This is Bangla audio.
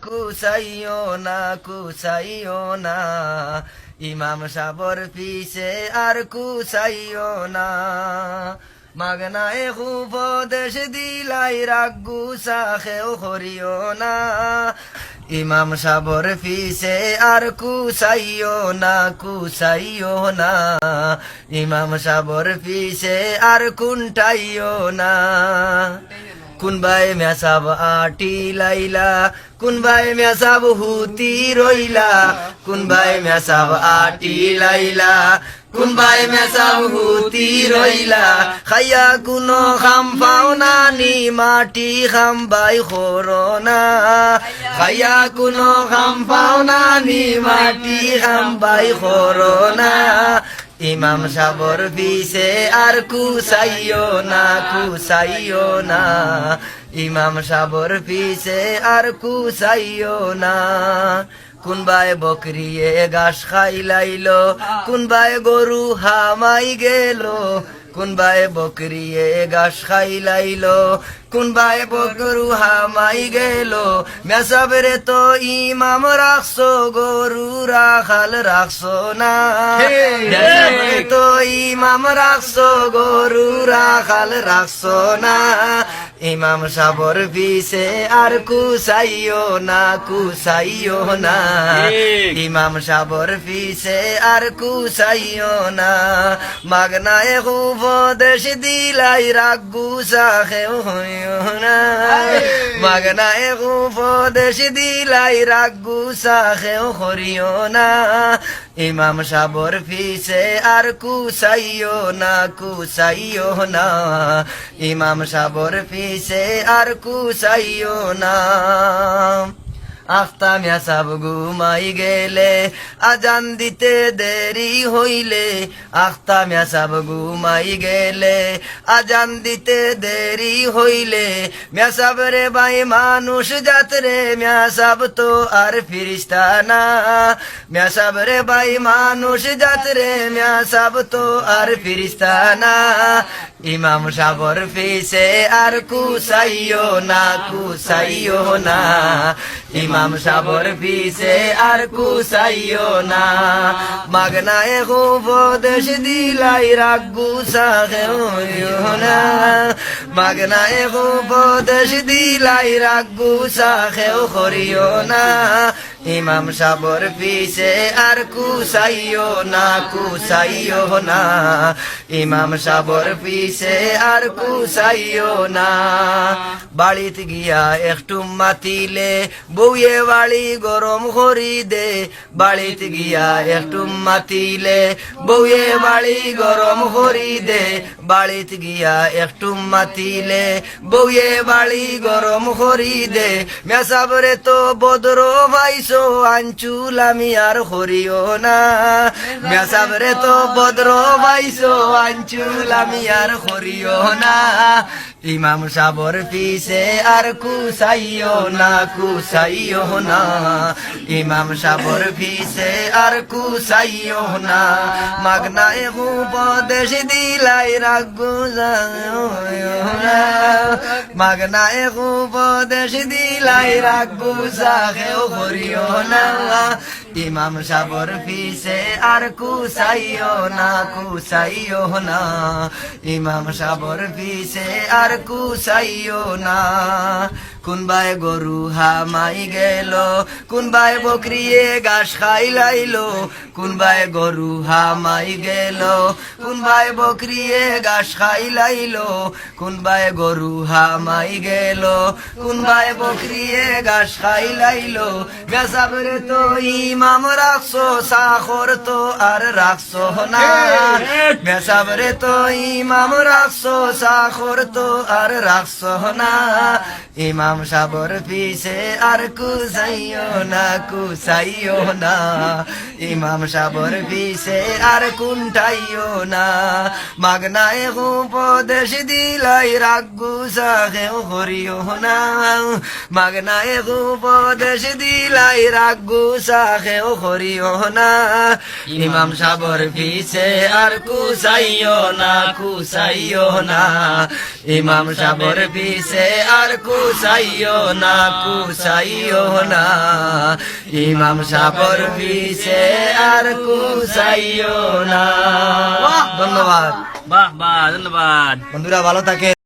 কুসাইও না কুসাইও না। ইমাম সাবর পিছে আর কুসাইও না। মাগনায় উপদেশ দিলাই, রাগু সাখেও করিও না। ইমাম সাবর পিছে আর কুসাইও না কুসাইও না। ইমাম সাবর পিছে আর কুন্টাইও না। কুনবাই মেসাব আটি লাইলা? কুনবাই মেসাব হুতি রইলা? কুনবাই মেসাব আটি লাইলা? কুনবাই মেসাব হুতি রইলা? খাইয়া কুনো খাম পাও নানি মাটি খাম বাই খরনা। খাইয়া কুনো খাম পাও নানি মাটি খাম বাই খরনা। ইমাম সাবর পিছে আর কুসাইও না কুসাইও না। ইমাম সাবর পিছে আর কুসাইও না। কোনবায় বকরিয়ে ঘাস খাইলাইল কোনবায় গরু হামাই গেল। কোনবায় বকরিয়ে গাছ খাইলাইল? কোনবায় বকরু হামাই গেল? মেসাবরে তো ইমাম রাখছো গরু রাখাল রাখছো না। তো ইমাম রাখছো গরু রাখাল রাখছো না। ইমাম সাবর পিছে আর কুসাইও না কুসাইও না। ইমাম সাবর পিছে আর কুসাইও না। মাগনায় দেশ দিলাই রাগু হইও না। মাগনায় উপদেশ দিলাই রাগু সাহেও করিও না। ইমাম সাবর পিছে আর কুসাইও না কুসাইও না। ইমাম সাবর পিছে আর কুসাইও না। আফতামিয়া সাব ঘুমাই গেলে, আজান দিতে দেরি হইলে আখতামিয়া সাব ঘুমাই গেলে, আজান দিতে দেরি হইলে মেসাব রে ভাই মানুষ যাত্রে মেসাব তো আর ফিরিস্তা না। মেসাব রে ভাই মানুষ যাত্রে মেসাব তো আর ফিরিস্তা না। ইমাম সাবর পিছে আর কুসাইও না কুসাইও না। ইমাম সাবর পিছে আর কুসাইও না। মাগনায় উপদেশ দিলাই রাগু সাহেও না। মাগনায় উপদেশ দিলাই রাগু সাহেও করিও না। ইমাম সাবর পিছে আর কুসাইও না কুসাইও না। ইমাম সাবর পিছে আর কুসাইও না। বাড়িত গিয়া একটু মাতিলে, বউয়ে বাড়ি গরম করি দে। বাড়িত গিয়া একটু মাতিলে, বউয়ে বাড়ি গরম করি দে। বাড়িত গিয়া একটু মাতিলে, বউয়ে বাড়ি গরম করি দে। মেসাবরে তো বদর ভাইসো আঞ্চুল আমি আর করিও না। মেসাবরে তো বদর ভাইসো আঞ্চুল আমি আর করিও না। ইমাম সাবর পিছে আর কুসাইও না কুসাইও না। ইমাম সাবর পিছে আর কুসাইও না। মাগনায় উপদেশ দিলাই রাগু না। মাগনায় উপদেশ দিলাই রাগু সাহেও করিও না ইমাম সাবর ফিসে আর কুসাইও না কুসাইও না। ইমাম সাবর ফিসে আর কুসাইও না। কোনবাই গরু হামাই গেল? কোনবাই বকরিয়ে ঘাস খাই লাইল? কোনবাই গরু হামাই গেল? কোনবাই বকরিয়ে ঘাস খাই লাইল? কোনবাই গরু হামাই গেল? কোনবাই বকরিয়ে ঘাস খাই লাইল? বেসাবরে তো ইমাম রাখছো, সাখর তো আর রাখছো না। বেসাবরে তো ইমাম রাখছো, সাখর তো আর রাখছো না। ইমাম সাবর পিছে আর কুসাইও না কুসাইও না। ইমাম সাবর পিছে আর কুন্টাইও না। মাগনায় উপদেশ দিলাই, রাগু সাহেও করিও না। মাগনায় উপদেশ দিলাই, রাগু সাহেও করিও না। ইমাম সাবর পিছে আর কুসাইও না কুসাইও না। ইমাম সাবর পিছে আর কুসাই কুসাইও না কুসাইও না। ইমাম সাবর পিছে আর কুসাইও না। ধন্যবাদ বাহ বাহ ধন্যবাদ। বন্ধুরা ভালো থাকে